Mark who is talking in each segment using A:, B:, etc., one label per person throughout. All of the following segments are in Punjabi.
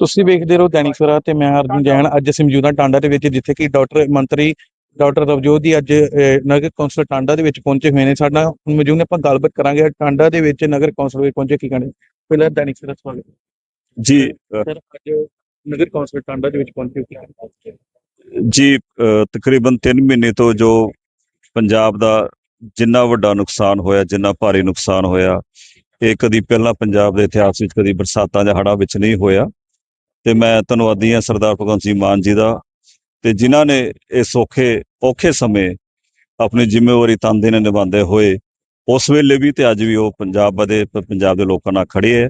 A: ਤੁਸੀਂ ਵੇਖਦੇ ਰਹੋ ਦੈਨਿਕ ਸਵੇਰਾ ਤੇ ਮੈਂ ਅਰਜੁਨ ਜੈਨ ਅੱਜ ਅਸੀਂ ਮੌਜੂਦਾ ਟਾਂਡਾ ਦੇ ਵਿੱਚ ਜਿੱਥੇ ਕਿ ਡਾਕਟਰ ਮੰਤਰੀ ਡਾਕਟਰ ਰਵਜੋਤ ਦੀ ਅੱਜ ਨਗਰ ਕੌਂਸਲ ਟਾਂਡਾ ਦੇ ਵਿੱਚ ਪਹੁੰਚੇ ਹੋਏ ਨੇ। ਸਾਡਾ ਹੁਣ ਮੌਜੂਦ ਨੇ ਆਪਾਂ ਗੱਲਬਾਤ ਕਰਾਂਗੇ ਟਾਂਡਾ ਦੇ ਵਿੱਚ ਨਗਰ ਕੌਂਸਲ ਵਿੱਚ ਪਹੁੰਚੇ ਕੀ ਕਹਿੰਦੇ ਪਹਿਲਾਂ ਦੈਨਿਕ ਸਵੇਰਾ ਸਵਾਗਤ
B: ਜੀ
A: ਸਰ ਅੱਜ ਨਗਰ ਕੌਂਸਲ ਟਾਂਡਾ ਦੇ ਵਿੱਚ ਪਹੁੰਚੇ ਕੀ ਕਹਿੰਦੇ
B: ਜੀ ਤਕਰੀਬਨ 3 ਮਹੀਨੇ ਤੋਂ ਜੋ ਪੰਜਾਬ ਦਾ ਜਿੰਨਾ ਵੱਡਾ ਨੁਕਸਾਨ ਹੋਇਆ ਜਿੰਨਾ ਭਾਰੀ ਨੁਕਸਾਨ ਹੋਇਆ ਇਹ ਕਦੀ ਪਹਿਲਾਂ ਪੰਜਾਬ ਦੇ ਇਤਿਹਾਸ ਵਿੱਚ ਕਦੀ ਬਰਸਾਤਾਂ ਜਾਂ ਹੜ੍ਹਾਂ ਵਿੱਚ ਨਹੀਂ ਹੋਇਆ। ਤੇ ਮੈਂ ਧੰਨਵਾਦੀ ਹਾਂ ਸਰਦਾਰ ਭਗਵੰਤ ਸਿੰਘ ਮਾਨ ਜੀ ਦਾ ਤੇ ਜਿਨ੍ਹਾਂ ਨੇ ਇਹ ਸੌਖੇ, ਔਖੇ ਸਮੇਂ ਆਪਣੀ ਜ਼ਿੰਮੇਵਾਰੀ ਤਨਦੇ ਨੇ ਨਿਭਾਉਂਦੇ ਹੋਏ ਉਸ ਵੇਲੇ ਵੀ ਤੇ ਅੱਜ ਵੀ ਉਹ ਪੰਜਾਬ ਦੇ ਪੰਜਾਬ ਦੇ ਲੋਕਾਂ ਨਾਲ ਖੜੇ ਹੈ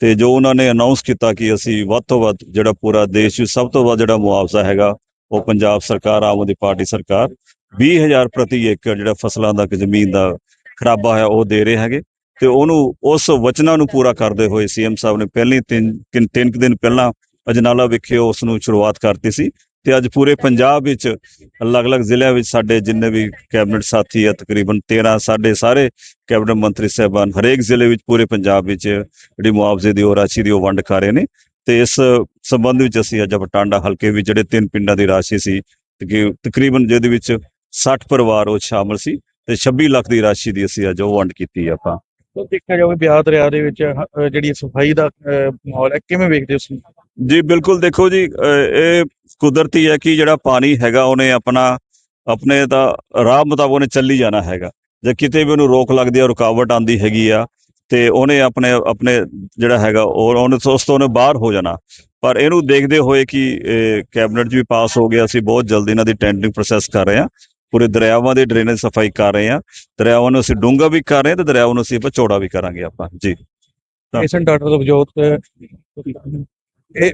B: ਤੇ ਜੋ ਉਹਨਾਂ ਨੇ ਅਨਾਉਂਸ ਕੀਤਾ ਕਿ ਅਸੀਂ ਵੱਧ ਤੋਂ ਵੱਧ ਜਿਹੜਾ ਪੂਰਾ ਦੇਸ਼ ਵਿੱਚ ਸਭ ਤੋਂ ਵੱਧ ਜਿਹੜਾ ਮੁਆਵਜ਼ਾ ਹੈਗਾ, ਉਹ ਪੰਜਾਬ ਸਰਕਾਰ, ਆਮ ਆਦਮੀ ਪਾਰਟੀ ਸਰਕਾਰ 20000 ਪ੍ਰਤੀ ਏਕੜ ਜਿਹੜਾ ਫਸਲਾਂ ਦਾ ਕਿ ਜ਼ਮੀਨ ਦਾ ਖਰਾਬਾ ਹੈ ਉਹ ਦੇ ਰਹੇ ਹੈਗੇ ਤੇ ਉਹਨੂੰ ਉਸ ਵਚਨਾਂ ਨੂੰ ਪੂਰਾ ਕਰਦੇ ਹੋਏ ਸੀਐਮ ਸਾਹਿਬ ਨੇ ਪਹਿਲੇ ਤਿੰਨ ਤਿੰਨ ਤਿੰਨ ਕੁ ਦਿਨ ਪਹਿਲਾਂ ਅਜਨਾਲਾ ਵਿਖੇ ਉਸ ਨੂੰ ਸ਼ੁਰੂਆਤ ਕਰਤੀ ਸੀ ਤੇ ਅੱਜ ਪੂਰੇ ਪੰਜਾਬ ਵਿੱਚ ਅਲੱਗ-ਅਲੱਗ ਜ਼ਿਲ੍ਹਿਆਂ ਵਿੱਚ ਸਾਡੇ ਜਿੰਨੇ ਵੀ ਕੈਬਨਿਟ ਸਾਥੀ ਆ, ਤਕਰੀਬਨ 13 ਸਾਡੇ ਸਾਰੇ ਕੈਬਨਿਟ ਮੰਤਰੀ ਸਾਹਿਬਾਨ ਹਰੇਕ ਜ਼ਿਲ੍ਹੇ ਵਿੱਚ ਪੂਰੇ ਪੰਜਾਬ ਵਿੱਚ ਜਿਹੜੀ ਮੁਆਵਜ਼ੇ ਦੀ ਉਹ ਰਾਸ਼ੀ ਦੀ ਉਹ ਵੰਡ ਕਰ ਰਹੇ ਨੇ ਤੇ ਇਸ ਸੰਬੰਧ ਵਿੱਚ ਅਸੀਂ ਅੱਜ ਟਾਂਡਾ ਹਲਕੇ ਵਿੱਚ ਜਿਹੜੇ ਤਿੰਨ ਪਿੰਡਾਂ ਦੀ ਰਾਸ਼ੀ ਸੀ ਤਕਰੀਬਨ ਜਿਹਦੇ ਵਿੱਚ 60 ਪਰਿਵਾਰ ਉਹ ਸ਼ਾਮਲ ਸੀ ਤੇ 26 ਲੱਖ ਦੀ ਰਾਸ਼ੀ ਦੀ ਅਸੀਂ ਅੱਜ ਉਹ ਵੰਡ ਕੀਤੀ ਆਪਾਂ।
A: ਤਾਂ ਦੇਖਿਆ ਜਾਵੇ ਬਿਆਸ ਦਰਿਆ ਦੇ ਵਿੱਚ ਅਹ, ਜਿਹੜੀ ਸਫ਼ਾਈ ਦਾ ਅਹ, ਮਾਹੌਲ ਹੈ ਕਿਵੇਂ ਵੇਖਦੇ ਹੋ ਤੁਸੀਂ?
B: ਜੀ ਬਿਲਕੁਲ ਦੇਖੋ ਜੀ ਅਹ ਇਹ ਕੁਦਰਤੀ ਹੈ ਕਿ ਜਿਹੜਾ ਪਾਣੀ ਹੈਗਾ ਉਹਨੇ ਆਪਣਾ ਆਪਣੇ ਦਾ ਰਾਹ ਮੁਤਾਬਕ ਉਹਨੇ ਚੱਲੀ ਜਾਣਾ ਹੈਗਾ। ਜੇ ਕਿਤੇ ਵੀ ਉਹਨੂੰ ਰੋਕ ਲੱਗਦੀ ਆ ਰੁਕਾਵਟ ਆਂਦੀ ਹੈਗੀ ਆ ਤੇ ਉਹਨੇ ਆਪਣੇ ਆਪਣੇ ਜਿਹੜਾ ਹੈਗਾ ਉਹ ਉਹਨੇ ਉਸ ਤੋਂ ਉਹਨੇ ਬਾਹਰ ਹੋ ਜਾਣਾ। ਪਰ ਇਹਨੂੰ ਦੇਖਦੇ ਹੋਏ ਕਿ ਕੈਬਨਿਟ 'ਚ ਵੀ ਪਾਸ ਹੋ ਗਿਆ ਅਸੀਂ ਬਹੁਤ ਜਲਦੀ ਇਹਨਾਂ ਦੀ ਟੈਂਡਰਿੰਗ ਪ੍ਰੋਸੈਸ ਕਰ ਰਹੇ ਹਾਂ। ਪੂਰੇ ਦਰਿਆਵਾਂ ਦੀ ਡਰੇਨੇਜ ਸਫ਼ਾਈ ਕਰ ਰਹੇ ਹਾਂ। ਦਰਿਆਵਾਂ ਨੂੰ ਅਸੀਂ ਡੂੰਘਾ ਵੀ ਕਰ ਰਹੇ ਹਾਂ ਤੇ ਦਰਿਆਵਾਂ ਨੂੰ ਅਸੀਂ ਆਪਾਂ ਚੌੜਾ ਵੀ ਕਰਾਂਗੇ ਆਪਾਂ। ਜੀ। ਤਾਂ-
A: ਡਾਕਟਰ ਰਵਜੋਤ ਇਹ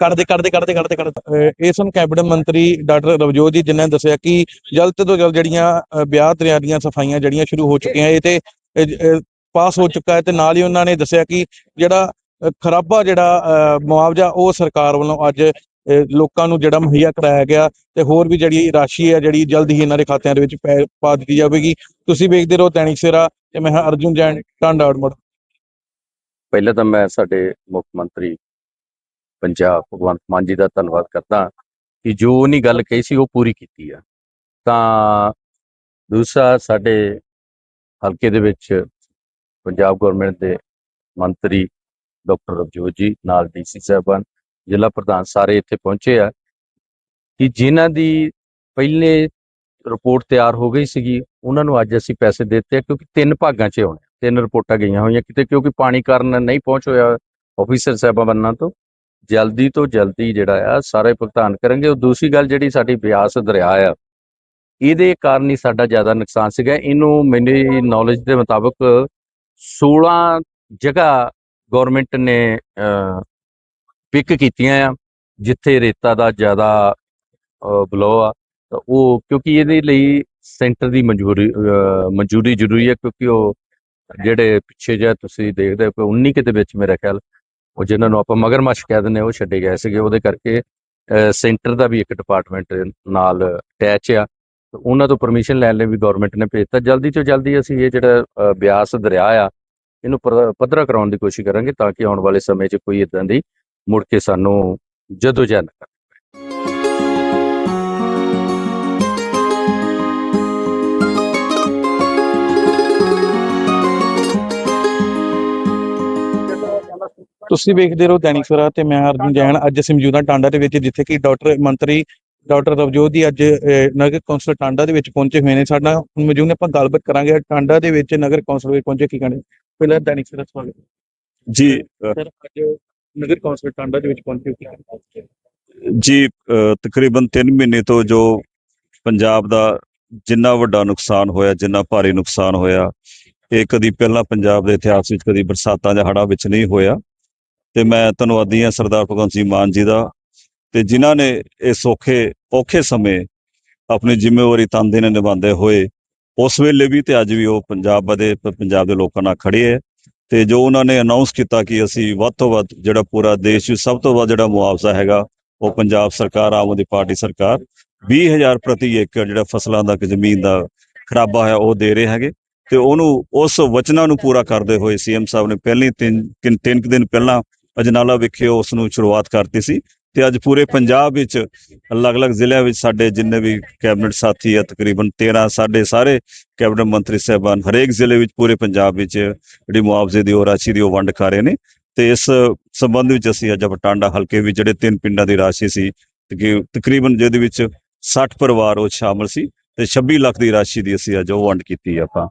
A: ਕਰਦੇ ਕਰਦੇ ਕਰਦੇ ਕਰਦੇ ਕਰਦੇ ਇਸਨ ਕੈਬਨਿਟ ਮੰਤਰੀ ਡਾਕਟਰ ਰਵਜੋਤ ਜੀ ਜਿਨ੍ਹਾਂ ਨੇ ਦੱਸਿਆ ਕਿ ਜਲਦ ਤੋਂ ਜਲਦ ਜਿਹੜੀਆਂ ਵਿਆਹ ਬਿਆਸ ਦਰਿਆ ਦੀਆਂ ਸਫਾਈਆਂ ਜਿਹੜੀਆਂ ਸ਼ੁਰੂ ਹੋ ਚੁੱਕੀਆਂ ਇਹ ਤੇ ਪਾਸ ਹੋ ਚੁੱਕਾ ਹੈ ਤੇ ਨਾਲ ਹੀ ਉਹਨਾਂ ਨੇ ਦੱਸਿਆ ਕਿ ਜਿਹੜਾ ਖਰਾਬਾ ਜਿਹੜਾ ਅਹ, ਮੁਆਵਜ਼ਾ ਉਹ ਸਰਕਾਰ ਵੱਲੋਂ ਅੱਜ ਲੋਕਾਂ ਨੂੰ ਜਿਹੜਾ ਮੁਹੱਈਆ ਕਰਾਇਆ ਗਿਆ ਤੇ ਹੋਰ ਵੀ ਜਿਹੜੀ ਰਾਸ਼ੀ ਹੈ, ਜਿਹੜੀ ਜਲਦ ਹੀ ਇਹਨਾਂ ਦੇ ਖਾਤਿਆਂ ਦੇ ਵਿੱਚ ਪੈ- ਪਾ ਦਿੱਤੀ ਜਾਵੇਗੀ। ਤੁਸੀਂ ਵੇਖਦੇ ਰਹੋ ਦੈਨਿਕ ਸਵੇਰਾ ਤੇ ਮੈਂ ਹਾਂ ਅਰਜੁਨ ਜੈਨ, ਟਾਂਡਾ ਆੜਮੜ
C: ਪਹਿਲਾਂ ਤਾਂ ਮੈਂ ਸਾਡੇ ਮੁੱਖ ਮੰਤਰੀ ਪੰਜਾਬ ਭਗਵੰਤ ਮਾਨ ਜੀ ਦਾ ਧੰਨਵਾਦ ਕਰਦਾ ਕਿ ਜੋ ਉਹਨੇ ਗੱਲ ਕਹੀ ਸੀ, ਉਹ ਪੂਰੀ ਕੀਤੀ ਆ। ਤਾਂ ਦੂਸਰਾ ਸਾਡੇ ਹਲਕੇ ਦੇ ਵਿੱਚ ਪੰਜਾਬ ਗਵਰਨਮੈਂਟ ਦੇ ਮੰਤਰੀ ਡਾਕਟਰ ਰਵਜੋਤ ਜੀ, ਨਾਲ ਡੀਸੀ ਸਾਹਿਬਾਨ ਜ਼ਿਲ੍ਹਾ ਪ੍ਰਧਾਨ ਸਾਰੇ ਇੱਥੇ ਪਹੁੰਚੇ ਆ, ਕਿ ਜਿਨ੍ਹਾਂ ਦੀ ਪਹਿਲੇ ਰਿਪੋਰਟ ਤਿਆਰ ਹੋ ਗਈ ਸੀਗੀ, ਉਹਨਾਂ ਨੂੰ ਅੱਜ ਅਸੀਂ ਪੈਸੇ ਦਿੱਤੇ ਕਿਉਂਕਿ ਤਿੰਨ ਭਾਗਾਂ 'ਚ ਹੋਣੇ ਤਿੰਨ ਰਿਪੋਰਟਾਂ ਗਈਆਂ ਹੋਈਆਂ ਕਿਤੇ, ਕਿਉਂਕਿ ਪਾਣੀ ਕਾਰਨ ਨਹੀਂ ਪਹੁੰਚ ਹੋਇਆ ਆਫੀਸਰ ਸਾਹਿਬਾਨਾਂ ਤੋਂ। ਜਲਦੀ ਤੋਂ ਜਲਦੀ ਜਿਹੜਾ ਆ, ਸਾਰੇ ਭੁਗਤਾਨ ਕਰਾਂਗੇ ਉਹ ਦੂਸਰੀ ਗੱਲ ਜਿਹੜੀ ਸਾਡੀ ਬਿਆਸ ਦਰਿਆ ਆ, ਇਹਦੇ ਕਾਰਨ ਹੀ ਸਾਡਾ ਜ਼ਿਆਦਾ ਨੁਕਸਾਨ ਸੀਗਾ। ਇਹਨੂੰ ਮੈਨੇ ਨੌਲੇਜ ਦੇ ਮੁਤਾਬਕ 16 ਜਗ੍ਹਾ ਗਵਰਨਮੈਂਟ ਨੇ ਪਿਕ ਕੀਤੀਆਂ ਆ ਜਿੱਥੇ ਰੇਤਾ ਦਾ ਜ਼ਿਆਦਾ ਬਲੋ ਆ ਤਾਂ ਉਹ ਕਿਉਂਕਿ ਇਹਦੇ ਲਈ ਸੈਂਟਰ ਦੀ ਮਨਜ਼ੂਰੀ ਮਨਜ਼ੂਰੀ ਜ਼ਰੂਰੀ ਹੈ ਕਿਉਂਕਿ ਉਹ ਜਿਹੜੇ ਪਿੱਛੇ ਜਿਹਾ ਤੁਸੀਂ ਦੇਖਦੇ ਹੋ ਕਿ 19 ਕਿਤੇ ਵਿੱਚ ਮੇਰਾ ਖਿਆਲ ਉਹ ਜਿਨ੍ਹਾਂ ਨੂੰ ਆਪਾਂ ਮਗਰਮੱਛ ਕਹਿ ਦਿੰਦੇ ਹਾਂ, ਉਹ ਛੱਡੇ ਗਏ ਸੀਗੇ ਉਹਦੇ ਕਰਕੇ ਸੈਂਟਰ ਦਾ ਵੀ ਇੱਕ ਡਿਪਾਰਟਮੈਂਟ ਨਾਲ ਅਟੈਚ ਆ ਉਹਨਾਂ ਤੋਂ ਪਰਮਿਸ਼ਨ ਲੈਣ ਲਈ ਵੀ ਗਵਰਨਮੈਂਟ ਨੇ ਭੇਜਤਾ। ਜਲਦੀ ਤੋਂ ਜਲਦੀ ਅਸੀਂ ਇਹ ਜਿਹੜਾ ਬਿਆਸ ਦਰਿਆ ਆ ਇਹਨੂੰ ਪੱਧਰਾ ਕਰਾਉਣ ਦੀ ਕੋਸ਼ਿਸ਼ ਕਰਾਂਗੇ ਤਾਂ ਕਿ ਆਉਣ ਵਾਲੇ ਸਮੇਂ 'ਚ ਕੋਈ ਇਦਾਂ ਦੀ ਮੁੜ ਕੇ ਸਾਨੂੰ ਜਦੋਜਹਿਦ ਨਾ ਕਰਨੀ
A: ਤੁਸੀਂ ਵੇਖਦੇ ਰਹੋ ਦੈਨਿਕ ਸਵੇਰਾ ਤੇ ਮੈਂ ਅਰਜੁਨ ਜੈਨ ਅੱਜ ਅਸੀਂ ਮੌਜੂਦਾ ਟਾਂਡਾ ਦੇ ਵਿੱਚ ਜਿੱਥੇ ਕਿ ਡਾਕਟਰ ਮੰਤਰੀ ਡਾਕਟਰ ਰਵਜੋਤ ਦੀ ਅੱਜ ਨਗਰ ਕੌਂਸਲ ਟਾਂਡਾ ਦੇ ਵਿੱਚ ਪਹੁੰਚੇ ਹੋਏ ਨੇ। ਸਾਡਾ ਹੁਣ ਮੌਜੂਦ ਨੇ ਆਪਾਂ ਗੱਲਬਾਤ ਕਰਾਂਗੇ ਟਾਂਡਾ ਦੇ ਵਿੱਚ ਨਗਰ ਕੌਂਸਲ ਵਿੱਚ ਪਹੁੰਚੇ ਕੀ ਕਹਿੰਦੇ? ਪਹਿਲਾਂ ਦੈਨਿਕ ਸਵੇਰਾ ਸਵਾਗਤ
B: ਜੀ
A: ਸਰ ਅੱਜ ਨਗਰ ਕੌਂਸਲ ਟਾਂਡਾ ਦੇ ਵਿੱਚ ਪਹੁੰਚੇ ਕੀ
B: ਜੀ ਤਕਰੀਬਨ 3 ਮਹੀਨੇ ਤੋਂ ਜੋ ਪੰਜਾਬ ਦਾ ਜਿੰਨਾ ਵੱਡਾ ਨੁਕਸਾਨ ਹੋਇਆ, ਜਿੰਨਾ ਭਾਰੀ ਨੁਕਸਾਨ ਹੋਇਆ, ਇਹ ਕਦੀ ਪਹਿਲਾਂ ਪੰਜਾਬ ਦੇ ਇਤਿਹਾਸ ਵਿੱਚ ਕਦੀ ਬਰਸਾਤਾਂ ਜਾਂ ਹੜ੍ਹਾਂ ਵਿੱਚ ਨਹੀਂ ਹੋਇਆ। ਤੇ ਮੈਂ ਧੰਨਵਾਦੀ ਹਾਂ ਸਰਦਾਰ ਭਗਵੰਤ ਸਿੰਘ ਮਾਨ ਜੀ ਦਾ ਤੇ ਜਿਨ੍ਹਾਂ ਨੇ ਇਹ ਸੌਖੇ, ਔਖੇ ਸਮੇਂ ਆਪਣੀ ਜ਼ਿੰਮੇਵਾਰੀ ਤਨਦੇ ਨੇ ਨਿਭਾਉਂਦੇ ਹੋਏ, ਉਸ ਵੇਲੇ ਵੀ ਤੇ ਅੱਜ ਵੀ ਉਹ ਪੰਜਾਬ ਦੇ ਪੰਜਾਬ ਦੇ ਲੋਕਾਂ ਨਾਲ ਖੜੇ ਹੈ। ਤੇ ਜੋ ਉਹਨਾਂ ਨੇ ਅਨਾਉਂਸ ਕੀਤਾ ਕਿ ਅਸੀਂ ਵੱਧ ਤੋਂ ਵੱਧ ਜਿਹੜਾ ਪੂਰਾ ਦੇਸ਼ ਵਿੱਚ ਸਭ ਤੋਂ ਵੱਧ ਜਿਹੜਾ ਮੁਆਵਜ਼ਾ ਹੈਗਾ, ਉਹ ਪੰਜਾਬ ਸਰਕਾਰ, ਆਮ ਆਦਮੀ ਪਾਰਟੀ ਸਰਕਾਰ 20000 ਪ੍ਰਤੀ ਏਕੜ ਜਿਹੜਾ ਫਸਲਾਂ ਦਾ ਜ਼ਮੀਨ ਦਾ ਖਰਾਬਾ ਹੈ ਉਹ ਦੇ ਰਹੇ ਹੈਗੇ। ਤੇ ਉਹਨੂੰ ਉਸ ਵਚਨਾਂ ਨੂੰ ਪੂਰਾ ਕਰਦੇ ਹੋਏ ਸੀਐਮ ਸਾਹਿਬ ਨੇ ਪਹਿਲੇ ਤਿੰਨ ਤਿੰਨ ਤਿੰਨ ਕੁ ਦਿਨ ਪਹਿਲਾਂ ਅਜਨਾਲਾ ਵਿਖੇ ਉਸ ਨੂੰ ਸ਼ੁਰੂਆਤ ਕਰਤੀ ਸੀ। ਤੇ ਅੱਜ ਪੂਰੇ ਪੰਜਾਬ ਵਿੱਚ ਅਲੱਗ-ਅਲੱਗ ਜ਼ਿਲ੍ਹਿਆਂ ਵਿੱਚ ਸਾਡੇ ਜਿੰਨੇ ਵੀ ਕੈਬਨਿਟ ਸਾਥੀ ਆ, ਤਕਰੀਬਨ 13 ਸਾਡੇ ਸਾਰੇ ਕੈਬਨਿਟ ਮੰਤਰੀ ਸਾਹਿਬਾਨ ਹਰੇਕ ਜ਼ਿਲ੍ਹੇ ਵਿੱਚ ਪੂਰੇ ਪੰਜਾਬ ਵਿੱਚ ਜਿਹੜੀ ਮੁਆਵਜ਼ੇ ਦੀ ਉਹ ਰਾਸ਼ੀ ਦੀ ਉਹ ਵੰਡ ਕਰ ਰਹੇ ਨੇ। ਤੇ ਇਸ ਸੰਬੰਧ ਵਿੱਚ ਅਸੀਂ ਅੱਜ ਬਟਾਂਡਾ ਹਲਕੇ ਵਿੱਚ ਜਿਹੜੇ ਤਿੰਨ ਪਿੰਡਾਂ ਦੀ ਰਾਸ਼ੀ ਸੀ ਤਕਰੀਬਨ ਜਿਹਦੇ ਵਿੱਚ 60 ਪਰਿਵਾਰ ਉਹ ਸ਼ਾਮਲ ਸੀ ਤੇ 26 ਲੱਖ ਦੀ ਰਾਸ਼ੀ ਦੀ ਅਸੀਂ ਅੱਜ ਉਹ ਵੰਡ ਕੀਤੀ ਆਪਾਂ।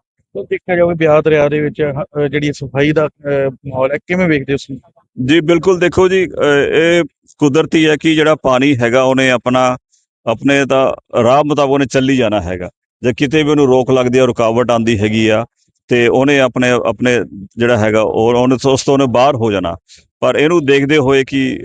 A: ਦੇਖਿਆ ਜਾਵੇ ਵਿਆਹ ਦਰਿਆ ਦੇ ਵਿੱਚ ਜਿਹੜੀ ਸਫ਼ਾਈ ਦਾ ਮਾਹੌਲ ਹੈ, ਕਿਵੇਂ ਵੇਖਦੇ ਹੋ ਤੁਸੀਂ?
B: ਜੀ, ਬਿਲਕੁਲ ਦੇਖੋ ਜੀ ਇਹ ਕੁਦਰਤੀ ਹੈ ਕਿ ਜਿਹੜਾ ਪਾਣੀ ਹੈਗਾ ਉਹਨੇ ਆਪਣਾ, ਆਪਣੇ ਤਾਂ ਰਾਹ ਮੁਤਾਬਕ ਉਹਨੇ ਚੱਲੀ ਜਾਣਾ ਹੈਗਾ। ਜੇ ਕਿਤੇ ਵੀ ਉਹਨੂੰ ਰੋਕ ਲੱਗਦੀ ਹੈ, ਰੁਕਾਵਟ ਆਂਦੀ ਹੈਗੀ ਆ, ਤੇ ਉਹਨੇ ਆਪਣੇ ਆਪਣੇ ਜਿਹੜਾ ਹੈਗਾ ਉਹ, ਉਹਨੇ ਉਸ ਤੋਂ ਉਹਨੇ ਬਾਹਰ ਹੋ ਜਾਣਾ। ਪਰ ਇਹਨੂੰ ਦੇਖਦੇ ਹੋਏ ਕਿ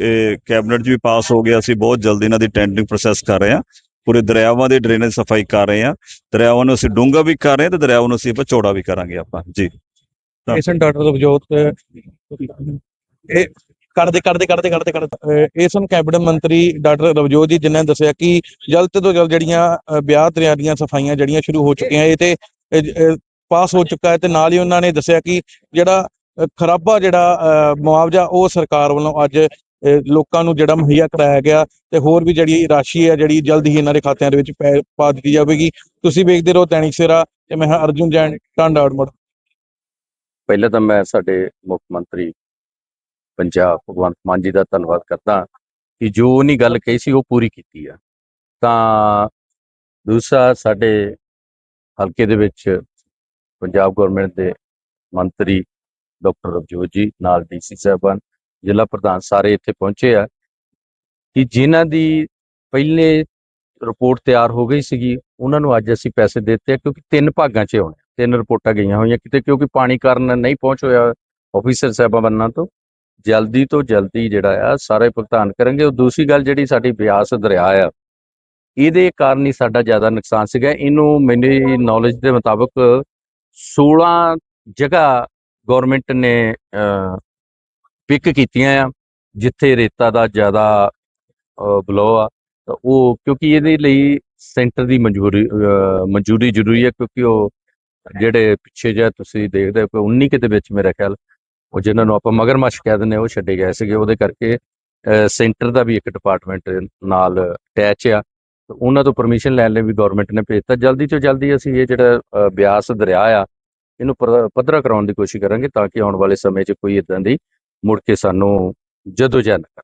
B: ਕੈਬਨਿਟ 'ਚ ਵੀ ਪਾਸ ਹੋ ਗਿਆ, ਅਸੀਂ ਬਹੁਤ ਜਲਦੀ ਇਹਨਾਂ ਦੀ ਟੈਂਡਰਿੰਗ ਪ੍ਰੋਸੈਸ ਕਰ ਰਹੇ ਹਾਂ। ਪੂਰੇ ਦਰਿਆਵਾਂ ਦੇ ਡਰੇਨੇਜ ਸਫ਼ਾਈ ਕਰ ਰਹੇ ਹਾਂ। ਦਰਿਆਵਾਂ ਨੂੰ ਅਸੀਂ ਡੂੰਘਾ ਵੀ ਕਰ ਰਹੇ ਹਾਂ ਤੇ ਦਰਿਆਵਾਂ ਨੂੰ ਅਸੀਂ ਆਪਾਂ ਚੌੜਾ ਵੀ ਕਰਾਂਗੇ ਆਪਾਂ। ਜੀ। ਤਾਂ-
A: ਏਸਨ ਡਾਕਟਰ ਰਵਜੋਤ ਇਹ ਕਰਦੇ ਕਰਦੇ ਕਰਦੇ ਕਰਦੇ ਕਰਦੇ ਏਸਨ ਕੈਬਨਿਟ ਮੰਤਰੀ ਡਾਕਟਰ ਰਵਜੋਤ ਜੀ ਜਿਨ੍ਹਾਂ ਨੇ ਦੱਸਿਆ ਕਿ ਜਲਦ ਤੋਂ ਜਲਦ ਜਿਹੜੀਆਂ ਅਹ, ਬਿਆਹ ਸਫਾਈਆਂ ਜਿਹੜੀਆਂ ਸ਼ੁਰੂ ਹੋ ਚੁੱਕੀਆਂ ਇਹ ਤੇ ਪਾਸ ਹੋ ਚੁੱਕਾ ਹੈ ਤੇ ਨਾਲ ਹੀ ਉਹਨਾਂ ਨੇ ਦੱਸਿਆ ਕਿ ਜਿਹੜਾ ਖਰਾਬਾ ਜਿਹੜਾ ਮੁਆਵਜ਼ਾ ਉਹ ਸਰਕਾਰ ਵੱਲੋਂ ਅੱਜ ਲੋਕਾਂ ਨੂੰ ਜਿਹੜਾ ਮੁਹੱਈਆ ਕਰਾਇਆ ਗਿਆ ਤੇ ਹੋਰ ਵੀ ਜਿਹੜੀ ਰਾਸ਼ੀ ਹੈ ਜਿਹੜੀ ਜਲਦ ਹੀ ਇਹਨਾਂ ਦੇ ਖਾਤਿਆਂ ਦੇ ਵਿੱਚ ਪੈ- ਪਾ ਦਿੱਤੀ ਜਾਵੇਗੀ। ਤੁਸੀਂ ਵੇਖਦੇ ਰਹੋ ਦੈਨਿਕ ਸੇਰਾ ਤੇ ਮੈਂ ਹਾਂ ਅਰਜੁਨ ਜੈਨ ਟਾਂਡਾ ਆਊਟਮੁੱਡ
C: ਪਹਿਲਾਂ ਤਾਂ ਮੈਂ ਸਾਡੇ ਮੁੱਖ ਮੰਤਰੀ ਪੰਜਾਬ, ਭਗਵੰਤ ਮਾਨ ਜੀ ਦਾ ਧੰਨਵਾਦ ਕਰਦਾ ਕਿ ਜੋ ਉਹਨੇ ਗੱਲ ਕਹੀ ਸੀ, ਉਹ ਪੂਰੀ ਕੀਤੀ ਆ। ਤਾਂ ਦੂਸਰਾ, ਸਾਡੇ ਹਲਕੇ ਦੇ ਵਿੱਚ ਪੰਜਾਬ ਗਵਰਨਮੈਂਟ ਦੇ ਮੰਤਰੀ ਡਾਕਟਰ ਰਵਜੋਤ ਜੀ, ਨਾਲ ਡੀਸੀ ਸਾਹਿਬਾਨ, ਜ਼ਿਲ੍ਹਾ ਪ੍ਰਧਾਨ ਸਾਰੇ ਇੱਥੇ ਪਹੁੰਚੇ ਆ ਕਿ ਜਿਨ੍ਹਾਂ ਦੀ ਪਹਿਲੇ ਰਿਪੋਰਟ ਤਿਆਰ ਹੋ ਗਈ ਸੀਗੀ, ਉਹਨਾਂ ਨੂੰ ਅੱਜ ਅਸੀਂ ਪੈਸੇ ਦਿੱਤੇ ਕਿਉਂਕਿ ਤਿੰਨ ਭਾਗਾਂ 'ਚ ਹੋਣੇ ਤਿੰਨ ਰਿਪੋਰਟਾਂ ਗਈਆਂ ਹੋਈਆਂ ਕਿਤੇ, ਕਿਉਂਕਿ ਪਾਣੀ ਕਾਰਨ ਨਹੀਂ ਪਹੁੰਚ ਹੋਇਆ ਆਫੀਸਰ ਸਾਹਿਬਾਨਾਂ ਤੋਂ। ਜਲਦੀ ਤੋਂ ਜਲਦੀ ਜਿਹੜਾ ਆ, ਸਾਰੇ ਭੁਗਤਾਨ ਕਰਾਂਗੇ ਉਹ ਦੂਸਰੀ ਗੱਲ ਜਿਹੜੀ ਸਾਡੀ ਬਿਆਸ ਦਰਿਆ ਆ, ਇਹਦੇ ਕਾਰਨ ਹੀ ਸਾਡਾ ਜ਼ਿਆਦਾ ਨੁਕਸਾਨ ਸੀਗਾ। ਇਹਨੂੰ ਮੇਰੀ ਨੌਲੇਜ ਦੇ ਮੁਤਾਬਕ 16 ਜਗ੍ਹਾ ਗਵਰਨਮੈਂਟ ਨੇ ਪਿਕ ਕੀਤੀਆਂ ਆ, ਜਿੱਥੇ ਰੇਤਾ ਦਾ ਜ਼ਿਆਦਾ ਬਲੋ ਆ। ਤਾਂ ਉਹ ਕਿਉਂਕਿ ਇਹਦੇ ਲਈ ਸੈਂਟਰ ਦੀ ਮਨਜ਼ੂਰੀ ਮਨਜ਼ੂਰੀ ਜ਼ਰੂਰੀ ਹੈ ਕਿਉਂਕਿ ਉਹ ਜਿਹੜੇ ਪਿੱਛੇ ਜਿਹਾ ਤੁਸੀਂ ਦੇਖਦੇ ਹੋ ਕਿ 19 ਦੇ ਵਿੱਚ ਮੇਰਾ ਖਿਆਲ ਉਹ ਜਿਹਨਾਂ ਨੂੰ ਆਪਾਂ ਮਗਰਮੱਛ ਕਹਿ ਦਿੰਦੇ ਹਾਂ, ਉਹ ਛੱਡੇ ਗਏ ਸੀਗੇ। ਉਹਦੇ ਕਰਕੇ ਸੈਂਟਰ ਦਾ ਵੀ ਇੱਕ ਡਿਪਾਰਟਮੈਂਟ ਨਾਲ ਅਟੈਚ ਆ। ਉਹਨਾਂ ਤੋਂ ਪਰਮਿਸ਼ਨ ਲੈਣ ਲਈ ਵੀ ਗਵਰਨਮੈਂਟ ਨੇ ਭੇਜਤਾ। ਜਲਦੀ ਤੋਂ ਜਲਦੀ ਅਸੀਂ ਇਹ ਜਿਹੜਾ ਬਿਆਸ ਦਰਿਆ ਆ ਇਹਨੂੰ ਪਰ- ਪੱਧਰਾ ਕਰਾਉਣ ਦੀ ਕੋਸ਼ਿਸ਼ ਕਰਾਂਗੇ ਤਾਂ ਕਿ ਆਉਣ ਵਾਲੇ ਸਮੇਂ 'ਚ ਕੋਈ ਇਦਾਂ ਦੀ ਮੁੜ ਕੇ ਸਾਨੂੰ ਜਦੋਜਹਿਦ ਨਾ